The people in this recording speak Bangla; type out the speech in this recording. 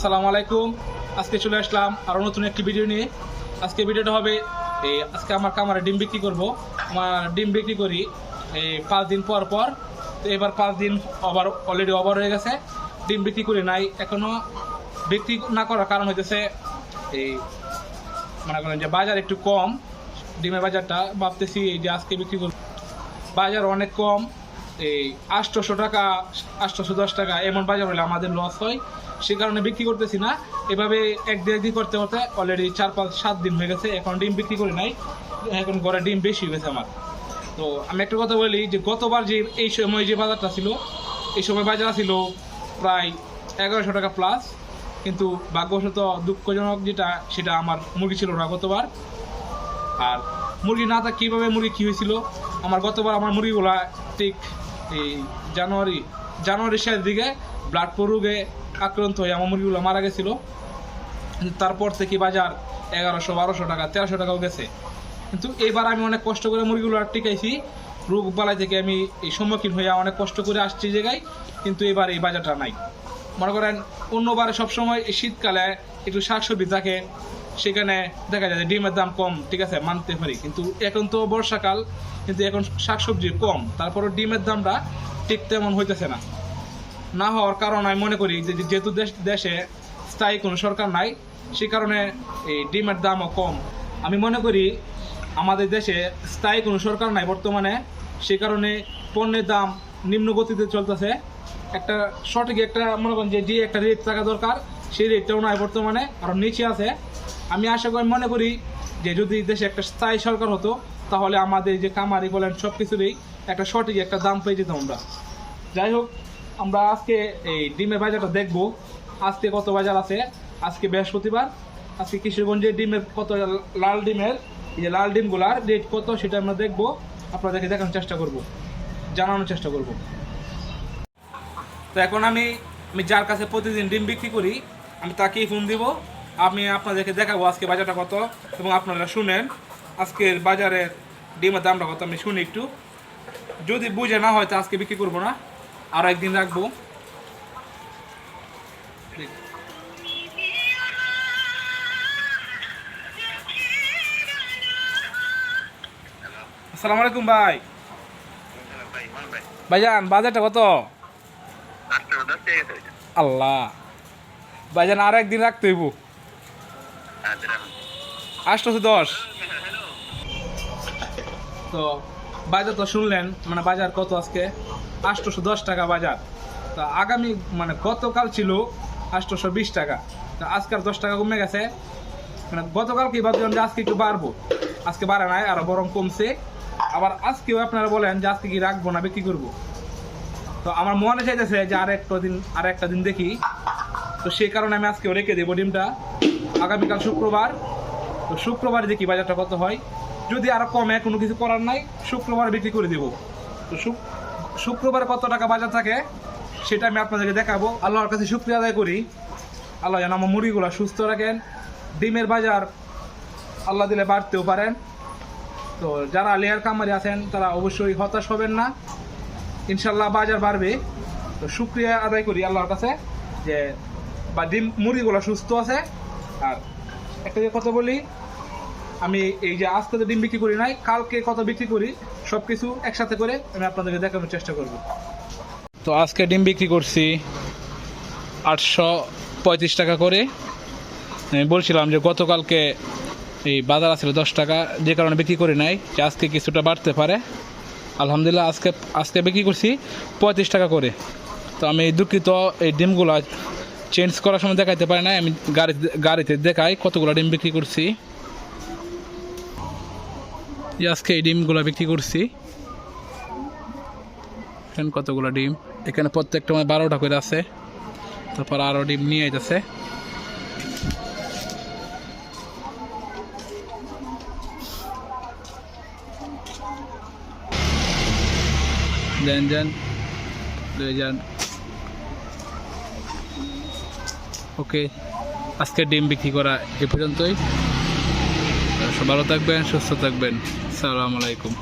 আসসালামু আলাইকুম। আজকে চলে আসলাম আরও নতুন একটি ভিডিও নিয়ে। আজকে ভিডিওটা হবে এই আজকে আমার কামারে ডিম বিক্রি করব। আমার ডিম বিক্রি করি এই পাঁচ দিন পর পর। তো এবার পাঁচ দিন ওভার অলরেডি ওভার হয়ে গেছে। ডিম বিক্রি করি নাই এখনও বিক্রি না করার কারণ হইতেছে এই মনে করেন যে বাজার একটু কম। ডিমের বাজারটা ভাবতেছি যে আজকে বিক্রি করব। বাজার অনেক কম এই আটশোশো টাকা, আটশোশো দশ টাকা এমন বাজার হলে আমাদের লস হয়। সে কারণে বিক্রি করতেছি না। এভাবে এক দিন একদিন করতে করতে অলরেডি চার পাঁচ, সাত দিন হয়ে গেছে। এখন ডিম বিক্রি করি নাই। এখন ঘরে ডিম বেশি হয়ে গেছে আমার। তো আমি একটা কথা বলি যে, গতবার যে এই সময় যে বাজারটা ছিল, এই সময় বাজার ছিল প্রায় এগারোশো টাকা প্লাস কিন্তু ভাগ্যবশত দুঃখজনক যেটা, সেটা আমার মুরগি ছিল না গতবার। আর মুরগি না থাক, কীভাবে মুরগি কী হয়েছিল? আমার গতবার আমার মুরগিগুলা ঠিক এই জানুয়ারি জানুয়ারির শেষের দিকে ব্লাড রোগে আক্রান্ত হয়ে আমার মুরগিগুলো মারা গেছিল। তারপর থেকে বাজার এগারোশো, বারোশো টাকা, তেরোশো টাকাও গেছে। কিন্তু এইবার আমি অনেক কষ্ট করে মুরগিগুলো আর টিকাইছি। রোগ বালাই থেকে আমি এই সম্মুখীন হয়ে অনেক কষ্ট করে আসছি জায়গায়, কিন্তু এবার এই বাজারটা নাই। মনে করেন অন্যবারে সবসময় শীতকালে একটু শাকসবজি থাকে সেখানে দেখা যায় ডিমের দাম কম, ঠিক আছে, মানতে পারি। কিন্তু এখন তো বর্ষাকাল, কিন্তু এখন শাকসবজি কম তারপরে ডিমের দামটা ঠিক তেমন হইতেছে না। না হওয়ার কারণ আমি মনে করি যে যেহেতু দেশ, দেশে স্থায়ী কোনো সরকার নাই, সে কারণে এই ডিমের দামও কম। আমি মনে করি আমাদের দেশে স্থায়ী কোনো সরকার নাই বর্তমানে, সে কারণে পণ্যের দাম নিম্ন গতিতে চলতেছে। একটা সঠিক একটা মনে করেন যে যে একটা রেট থাকা দরকার, সেই রেটটাও নাই বর্তমানে আরও নিচে আছে। আমি আশা করি, মনে করি যে যদি দেশে একটা স্থায়ী সরকার হতো, তাহলে আমাদের যে কামারি বলেন সব কিছুরই একটা সঠিক একটা দাম পেয়ে যেতাম আমরা। যাই হোক, আমরা আজকে এই ডিমের বাজারটা দেখব। আজকে কত বাজার আছে? আজকে বৃহস্পতিবার। আজকে কিশোরগঞ্জের ডিমের কত লাল ডিমের? এই যে লাল ডিমগুলার রেট কত সেটা আমরা দেখব। আপনাদেরকে দেখানোর চেষ্টা করব। জানানোর চেষ্টা করব। তো এখন আমি আমি যার কাছে প্রতিদিন ডিম বিক্রি করি, আমি তাকেই ফোন দিব। আমি আপনাদেরকে দেখাবো আজকে বাজারটা কত এবং আপনারা শুনেন। আজকের বাজারের ডিমের দামটা কত আমি শুনি একটু। যদি বুঝে না হয় তো আজকে বিক্রি করব না। আরও একদিন রাখব। আসসালামু আলাইকুম ভাই। ভাইজান বাজারটা কত? আল্লাহ। ভাইজান আর একদিন রাখতে হইব। আটশোশো দশ। তো বাজার তো শুনলেন মানে বাজার কত আজকে? আটশোশো দশ টাকা বাজার। তা আগামী মানে গতকাল ছিল আটশোশো বিশ টাকা। তা আজকে আর দশ টাকা কমে গেছে। মানে গতকাল কি ভাবছিলাম যে আজকে একটু বাড়বো। আজকে বাড়ে নাই, আরও বরং কমছে। আবার আজকেও আপনারা বলেন যে আজকে কি রাখব না বিক্রি করব। তো আমার মনে চাইতেছে যে আর একটা দিন আর একটা দিন দেখি। তো সেই কারণে আমি আজকে রেখে দেবো ডিমটা। আগামীকাল শুক্রবার। তো শুক্রবার দেখি বাজারটা কত হয়। যদি আরও কমে, কোনো কিছু করার নাই, শুক্রবার বিক্রি করে দেবো। তো শুক- শুক্রবার কত টাকা বাজার থাকে, সেটা আমি আপনাদেরকে দেখাবো। আল্লাহর কাছে শুক্রিয়া আদায় করি। আল্লাহ যেন আমার মুরগিগুলো সুস্থ রাখেন। ডিমের বাজার আল্লাহ দিলে বাড়তেও পারেন। তো যারা লেয়ার কামারি আছেন, তারা অবশ্যই হতাশ হবেন না। ইনশাল্লাহ বাজার বাড়বে। তো শুক্রিয়া আদায় করি আল্লাহর কাছে যে বা ডিম মুরগিগুলো সুস্থ আছে। আর একটা কথা বলি, আমি এই যে আজকে তো ডিম বিক্রি করি নাই, কালকে কত বিক্রি করি সব কিছু একসাথে করে আমি আপনাদেরকে দেখানোর চেষ্টা করব। তো আজকে ডিম বিক্রি করছি আটশো পঁয়ত্রিশ টাকা করে। আমি বলছিলাম যে গতকালকে এই বাজার আসলে দশ টাকা, যে কারণে বিক্রি করি নাই, যে আজকে কিছুটা বাড়তে পারে। আলহামদুলিল্লাহ, আজকে আজকে বিক্রি করছি পঁয়ত্রিশ টাকা করে। তো আমি দুঃখিত এই ডিমগুলো চেঞ্জ করার সময় দেখাইতে পারি না আমি গাড়ি গাড়িতে দেখাই কতগুলো ডিম বিক্রি করছি। আজকে এই ডিমগুলো বিক্রি করছি। কতগুলো ডিম? এখানে প্রত্যেকটা মানে বারোটা করে আছে। তারপর আরও ডিম নিয়ে যাচ্ছে দেন দেন, লয়ে যান ওকে আজকে ডিম বিক্রি করা এ পর্যন্তই। ভালো থাকবেন সুস্থ থাকবেন। সালাম আলাইকুম।